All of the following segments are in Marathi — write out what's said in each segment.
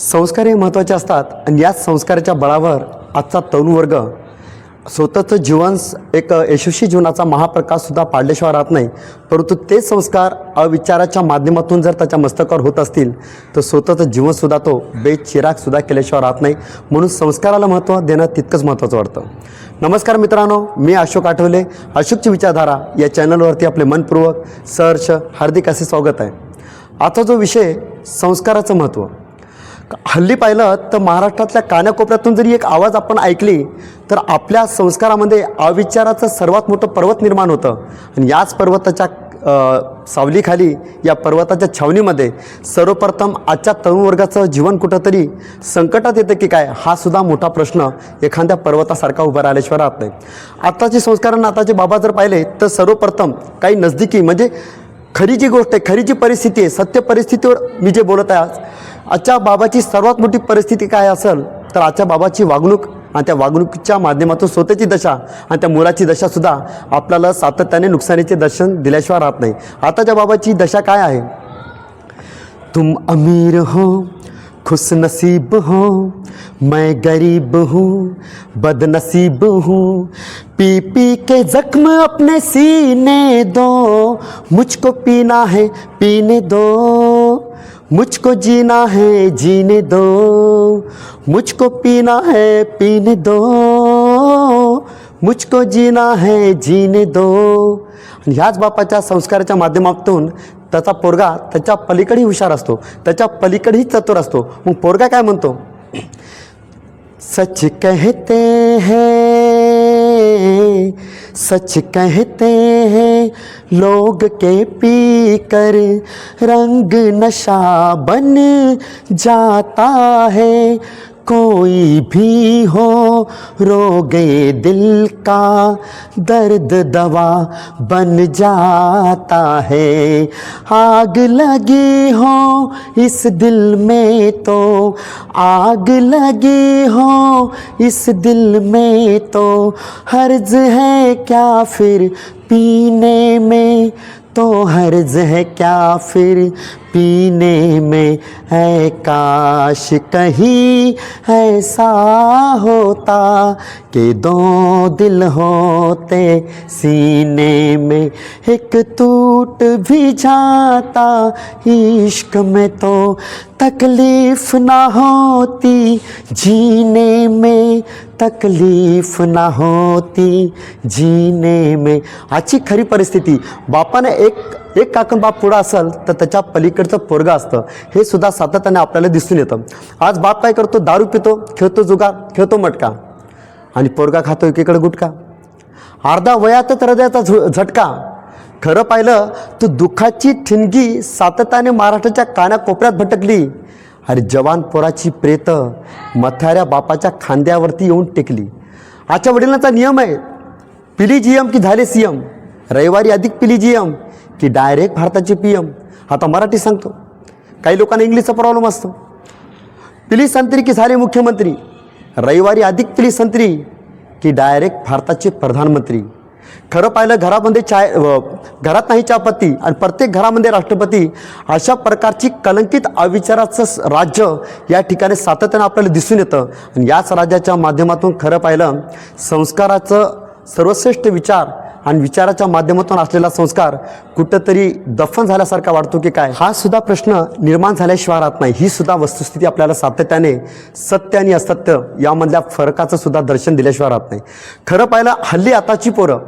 संस्कार हे महत्त्वाचे असतात आणि याच संस्काराच्या बळावर आजचा तरुण वर्ग स्वतःचं जीवन एक यशस्वी जीवनाचा महाप्रकाशसुद्धा पाडल्याशिवाय राहत नाही. परंतु तेच संस्कार अविचाराच्या माध्यमातून जर त्याच्या मस्तकावर होत असतील तर स्वतःचं जीवनसुद्धा तो बेचिरागसुद्धा केल्याशिवाय राहत नाही. म्हणून संस्काराला महत्त्व देणं तितकंच महत्त्वाचं वाटतं. नमस्कार मित्रांनो मी अशोक आठवले. अशोकची विचारधारा या चॅनलवरती आपले मनपूर्वक सहर्ष हार्दिक असे स्वागत आहे. आजचा जो विषय संस्काराचं महत्त्व हल्ली पाहिलं तर महाराष्ट्रातल्या कानाकोपऱ्यातून जरी एक आवाज आपण ऐकली तर आपल्या संस्कारामध्ये अविचाराचं सर्वात मोठं पर्वत निर्माण होतं. आणि याच पर्वताच्या सावलीखाली या पर्वताच्या छावणीमध्ये सर्वप्रथम आजच्या तरुण वर्गाचं जीवन कुठंतरी संकटात येतं की काय हा सुद्धा मोठा प्रश्न एखाद्या पर्वतासारखा उभा राहिल्याशिवाय राहत नाही. आत्ताचे संस्कार आणि आताचे बाबा जर पाहिले तर सर्वप्रथम काही नजदिकी म्हणजे खरी जी गोष्ट आहे खरी जी परिस्थिती आहे सत्य परिस्थितीवर मी जे बोलत आहे आज आजच्या बाबाची सर्वात मोठी परिस्थिती काय असेल तर आजच्या बाबाची वागणूक आणि त्या वागणुकीच्या माध्यमातून स्वतःची दशा आणि त्या मुलाची दशासुद्धा आपल्याला सातत्याने नुकसानीचे दर्शन दिल्याशिवाय राहत नाही. आताच्या बाबाची दशा काय आहे? तुम अमीर हो खुश नसीब हो मैं गरीब हूँ बदनसीब हूँ पी पी के जख्म अपने सीने दो मुझको पीना है पीने दो। मुझको जीना है जीने दो। मुझको पीना है पीने दो। मुझको जीना है जीने दो। आणि ह्याच बापाच्या संस्काराच्या माध्यमातून त्याचा पोरगा त्याच्या पलीकडेही हुशार असतो त्याच्या पलीकडेही चतुर असतो. मग पोरगा काय म्हणतो? सच कहते हैं सच कहते हैं लोग के पी कर रंग नशा बन जाता है। कोई भी हो, रोगे दिल का दर्द दवा बन जाता है। आग लगी हो इस दिल में तो आग लगी हो इस दिल में तो हर्ज है क्या फिर पीने में? तो हर्ज है क्या फिर पीने में है काश कहीं ऐसा होता कि दो दिल होते सीने में, एक टूट भी जाता इश्क में तो तकलीफ़ ना होती, जीने में तकलीफ़ ना होती, जीने में। अच्छी खरी परिस्थिति, बापा ने एक एक काकण बाप पुढं असेल तर त्याच्या पलीकडचं पोरगा असतं. हे सुद्धा सातत्याने आपल्याला दिसून येतं. आज बाप काय करतो? दारू पितो खेळतो जुगार खेळतो मटका. आणि पोरगा खातो एकीकडे गुटका अर्धा वयातच हृदयाचा झु झटका. खरं पाहिलं तर दुःखाची ठिणगी सातत्याने महाराष्ट्राच्या कानाकोपऱ्यात भटकली. अरे जवान पोराची प्रेत मथाऱ्या बापाच्या खांद्यावरती येऊन टेकली. आजच्या वडिलांचा नियम आहे पिली जी एम की झाले सी एम. रविवारी अधिक पिली की डायरेक्ट भारताचे पी एम आता मराठी सांगतो. काही लोकांना इंग्लिशचा प्रॉब्लेम असतो. पिली संत्री की झाले मुख्यमंत्री. रविवारी अधिक पिली संत्री की डायरेक्ट भारताचे प्रधानमंत्री. खरं पाहिलं घरामध्ये चाय घरात नाही चहापत्ती आणि प्रत्येक घरामध्ये राष्ट्रपती अशा प्रकारची कलंकित अविचाराचं राज्य या ठिकाणी सातत्यानं आपल्याला दिसून येतं. आणि याच राज्याच्या माध्यमातून खरं पाहिलं संस्काराचं सर्वश्रेष्ठ विचार आणि विचाराच्या माध्यमातून असलेला संस्कार कुठंतरी दफन झाल्यासारखा वाटतो की काय? हा सुद्धा प्रश्न निर्माण झाल्याशिवाय राहत नाही. ही सुद्धा वस्तुस्थिती आपल्याला सातत्याने सत्य आणि असत्य यामधल्या फरकाचं सुद्धा दर्शन दिल्याशिवाय राहत नाही. खरं पाहिलं हल्ली आताची पोरं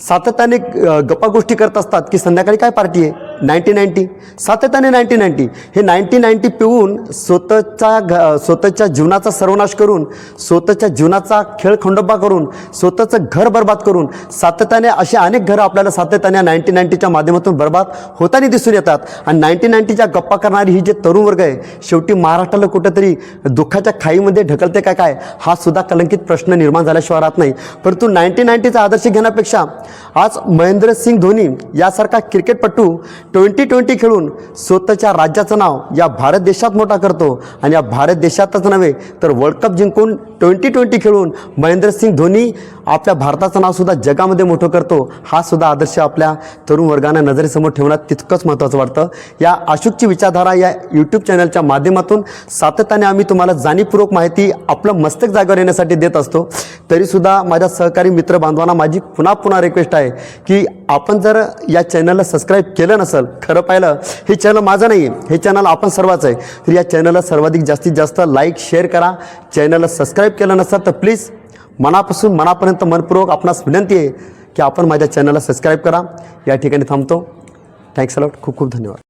सातत्याने गप्पा गोष्टी करत असतात की संध्याकाळी काय पार्टी आहे? Nineteen ninety. सातत्याने नाईन्टीन नाईन्टी. हे नाईन्टीन नाईन्टी पिऊन स्वतःच्या घ स्वतःच्या जीवनाचा सर्वनाश करून स्वतःच्या जीवनाचा खेळ खंडोबा करून स्वतःचं घर बर्बाद करून सातत्याने असे अनेक घरं आपल्याला सातत्याने नाईन्टीन नाईन्टीच्या माध्यमातून बर्बाद होताना दिसून येतात. आणि नाईन्टीन नाईन्टीच्या गप्पा करणारी ही जे तरुण वर्ग आहे शेवटी महाराष्ट्राला कुठंतरी दुःखाच्या खाईमध्ये ढकलते काय काय हा सुद्धा कलंकित प्रश्न निर्माण झाल्याशिवाय राहत नाही. परंतु नाईन्टीन नाईन्टीचा आदर्श घेण्यापेक्षा आज महेंद्रसिंग धोनी यासारखा क्रिकेटपटू ट्वेंटी ट्वेंटी खेळून स्वतःच्या राज्याचं नाव या भारत देशात मोठा करतो. आणि या भारत देशातच नव्हे तर वर्ल्ड कप जिंकून ट्वेंटी ट्वेंटी खेळून महेंद्रसिंग धोनी आपल्या भारताचं नावसुद्धा जगामध्ये मोठं करतो. हा सुद्धा आदर्श आपल्या तरुण वर्गांना नजरेसमोर ठेवणं तितकंच महत्त्वाचं वाटतं. या अशोकची विचारधारा या यूट्यूब चॅनलच्या माध्यमातून सातत्याने आम्ही तुम्हाला जाणीवपूर्वक माहिती आपलं मस्तक जागेवर येण्यासाठी देत असतो. तरीसुद्धा माझ्या सहकारी मित्र बांधवांना माझी पुन्हा पुन्हा रिक्वेस्ट आहे की आपण जर या चॅनलला सबस्क्राईब केलं नसेल खरं पाहिलं हे चॅनल माझं नाही आहे हे चॅनल आपण सर्वाचं आहे. तर या चॅनलला सर्वाधिक जास्तीत जास्त लाईक शेअर करा. चॅनलला सबस्क्राईब केलं नसेल तर प्लीज मनापासून मनापर्यंत मनपूर्वक आपणास विनंती आहे की आपण माझ्या चॅनलला सबस्क्राईब करा. या ठिकाणी थांबतो. थँक्स अलॉट खूप खूप धन्यवाद.